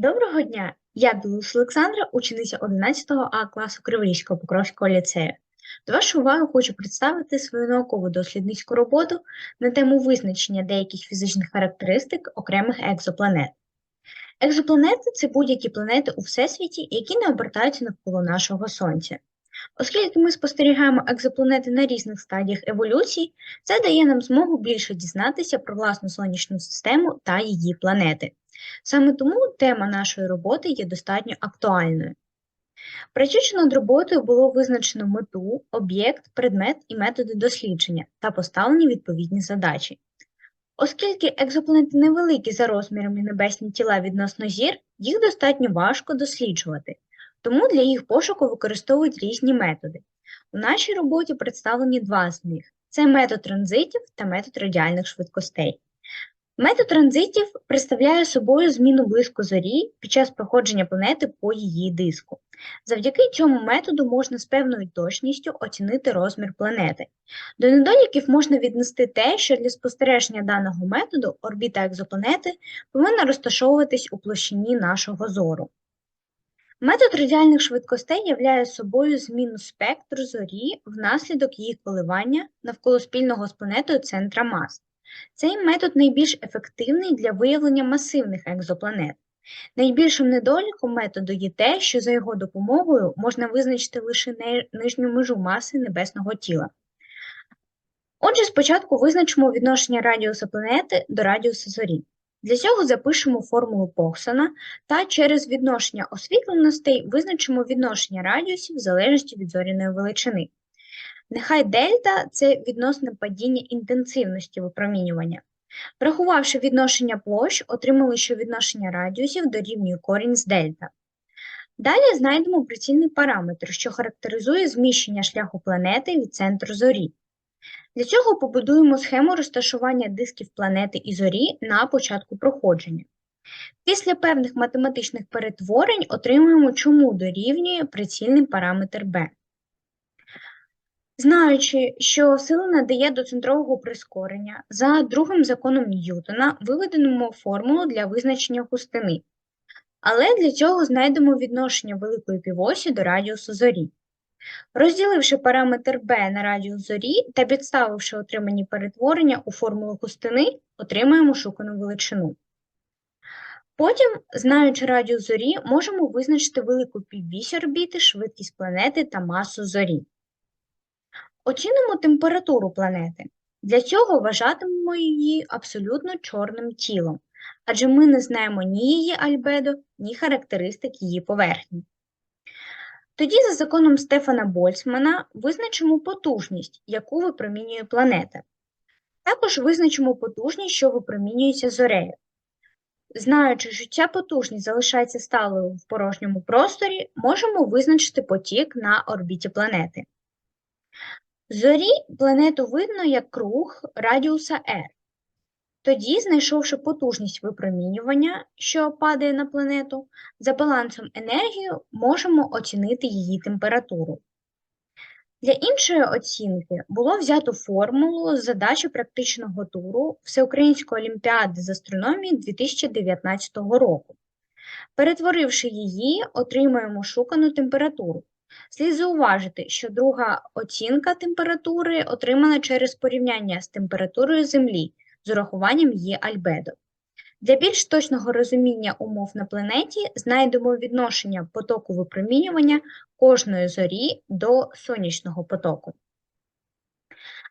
Доброго дня! Я Білус Олександра, учениця 11 А класу Криворізького Покровського ліцею. До вашої уваги хочу представити свою наукову дослідницьку роботу на тему визначення деяких фізичних характеристик окремих екзопланет. Екзопланети це будь-які планети у Всесвіті, які не обертаються навколо нашого Сонця. Оскільки ми спостерігаємо екзопланети на різних стадіях еволюції, це дає нам змогу більше дізнатися про власну сонячну систему та її планети. Саме тому тема нашої роботи є достатньо актуальною. Працюючи над роботою було визначено мету, об'єкт, предмет і методи дослідження та поставлені відповідні задачі. Оскільки екзопланети невеликі за розмірами небесні тіла відносно зір, їх достатньо важко досліджувати, тому для їх пошуку використовують різні методи. У нашій роботі представлені два з них: це метод транзитів та метод радіальних швидкостей. Метод транзитів представляє собою зміну блиску зорі під час проходження планети по її диску. Завдяки цьому методу можна з певною точністю оцінити розмір планети. До недоліків можна віднести те, що для спостереження даного методу орбіта екзопланети повинна розташовуватись у площині нашого зору. Метод радіальних швидкостей являє собою зміну спектру зорі внаслідок її коливання навколо спільного з планетою центра мас. Цей метод найбільш ефективний для виявлення масивних екзопланет. Найбільшим недоліком методу є те, що за його допомогою можна визначити лише нижню межу маси небесного тіла. Отже, спочатку визначимо відношення радіуса планети до радіуса зорі. Для цього запишемо формулу Поксона та через відношення освітленостей визначимо відношення радіусів в залежності від зоряної величини. Нехай дельта це відносне падіння інтенсивності випромінювання. Врахувавши відношення площ, отримали, що відношення радіусів дорівнює корінь з дельта. Далі знайдемо прицільний параметр, що характеризує зміщення шляху планети від центру зорі. Для цього побудуємо схему розташування дисків планети і зорі на початку проходження. Після певних математичних перетворень отримуємо, чому дорівнює прицільний параметр b. Знаючи, що сила надає до центрового прискорення, за другим законом Ньютона виведемо формулу для визначення густини. Але для цього знайдемо відношення великої півосі до радіусу зорі. Розділивши параметр b на радіус зорі та підставивши отримані перетворення у формулу густини, отримаємо шукану величину. Потім, знаючи радіус зорі, можемо визначити велику піввісь орбіти, швидкість планети та масу зорі. Оцінимо температуру планети. Для цього вважатимемо її абсолютно чорним тілом, адже ми не знаємо ні її альбедо, ні характеристик її поверхні. Тоді, за законом Стефана Больцмана, визначимо потужність, яку випромінює планета. Також визначимо потужність, що випромінюється зорею. Знаючи, що ця потужність залишається сталою в порожньому просторі, можемо визначити потік на орбіті планети. Зорі планету видно як круг радіуса R. Тоді, знайшовши потужність випромінювання, що падає на планету, за балансом енергії можемо оцінити її температуру. Для іншої оцінки було взято формулу з задачі практичного туру Всеукраїнської олімпіади з астрономії 2019 року. Перетворивши її, отримаємо шукану температуру. Слід зауважити, що друга оцінка температури отримана через порівняння з температурою Землі з урахуванням її альбедо. Для більш точного розуміння умов на планеті знайдемо відношення потоку випромінювання кожної зорі до сонячного потоку.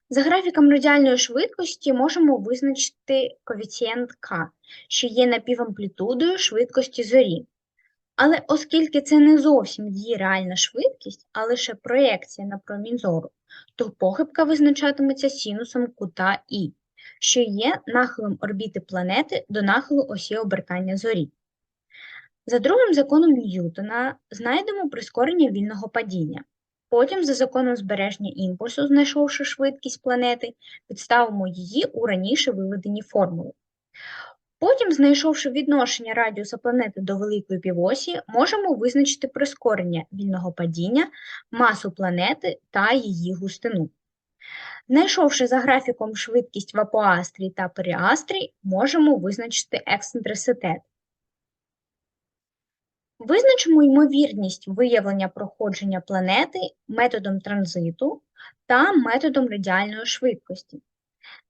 За графіком радіальної швидкості можемо визначити коефіцієнт К, що є напівамплітудою швидкості зорі. Але оскільки це не зовсім її реальна швидкість, а лише проєкція на промінь зору, то похибка визначатиметься синусом кута І, що є нахилом орбіти планети до нахилу осі обертання зорі. За другим законом Ньютона знайдемо прискорення вільного падіння. Потім, за законом збереження імпульсу, знайшовши швидкість планети, підставимо її у раніше виведені формули. Потім, знайшовши відношення радіуса планети до великої півосі, можемо визначити прискорення вільного падіння, масу планети та її густину. Знайшовши за графіком швидкість в апоастрії та періастрії, можемо визначити ексцентриситет. Визначимо ймовірність виявлення проходження планети методом транзиту та методом радіальної швидкості.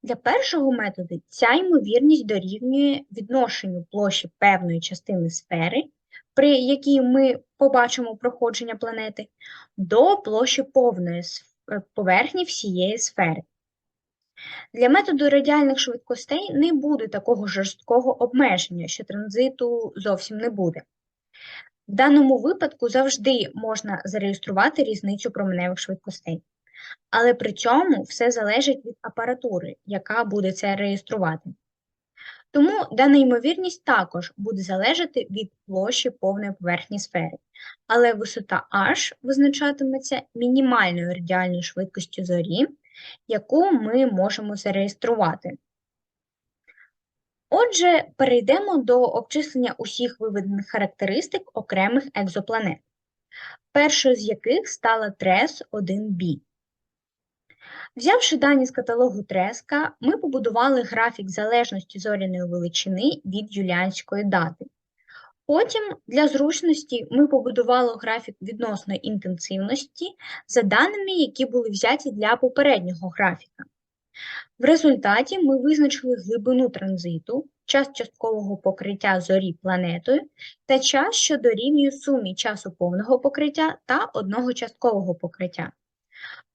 Для першого методу ця ймовірність дорівнює відношенню площі певної частини сфери, при якій ми побачимо проходження планети, до площі повної поверхні всієї сфери. Для методу радіальних швидкостей не буде такого жорсткого обмеження, що транзиту зовсім не буде. В даному випадку завжди можна зареєструвати різницю променевих швидкостей. Але при цьому все залежить від апаратури, яка буде це реєструвати. Тому дана ймовірність також буде залежати від площі повної поверхні сфери, але висота h визначатиметься мінімальною радіальною швидкістю зорі, яку ми можемо зареєструвати. Отже, перейдемо до обчислення усіх виведених характеристик окремих екзопланет, першою з яких стала трес 1b. Взявши дані з каталогу Треска, ми побудували графік залежності зоряної величини від юліанської дати. Потім для зручності ми побудували графік відносної інтенсивності за даними, які були взяті для попереднього графіка. В результаті ми визначили глибину транзиту, час часткового покриття зорі планетою та час, що дорівнює сумі часу повного покриття та одного часткового покриття.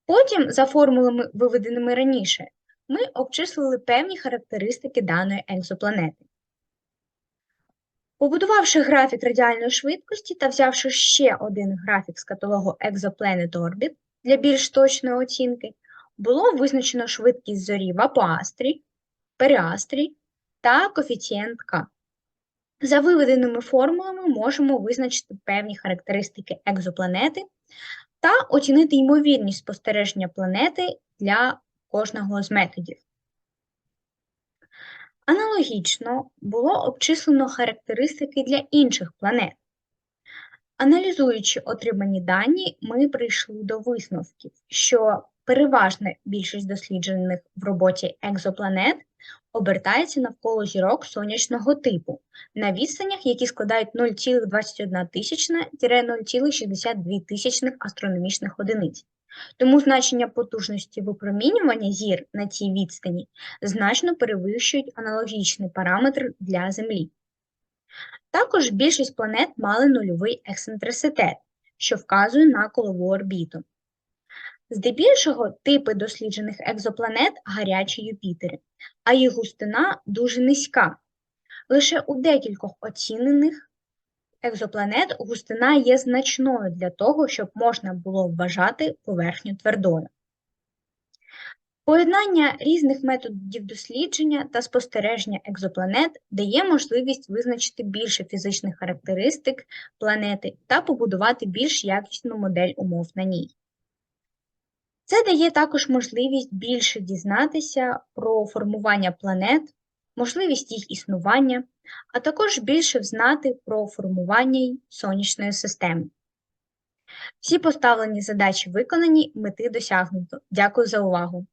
Потім, за формулами, виведеними раніше, ми обчислили певні характеристики даної екзопланети. Побудувавши графік радіальної швидкості та взявши ще один графік з каталогу Exoplanet Orbit для більш точної оцінки, було визначено швидкість зорі в апоастрі, періастрі та коефіцієнт К. За виведеними формулами можемо визначити певні характеристики екзопланети та оцінити ймовірність спостереження планети для кожного з методів. Аналогічно було обчислено характеристики для інших планет. Аналізуючи отримані дані, ми прийшли до висновків, що переважна більшість досліджених в роботі екзопланет обертається навколо зірок сонячного типу на відстанях, які складають 0,21-0,62 астрономічних одиниць. Тому значення потужності випромінювання зір на цій відстані значно перевищують аналогічний параметр для Землі. Також більшість планет мали нульовий ексцентриситет, що вказує на колову орбіту. Здебільшого типи досліджених екзопланет гарячі Юпітери, а їх густина дуже низька. Лише у декількох оцінених екзопланет густина є значною для того, щоб можна було вважати поверхню твердою. Поєднання різних методів дослідження та спостереження екзопланет дає можливість визначити більше фізичних характеристик планети та побудувати більш якісну модель умов на ній. Це дає також можливість більше дізнатися про формування планет, можливість їх існування, а також більше знати про формування сонячної системи. Всі поставлені задачі виконані, мети досягнуто. Дякую за увагу!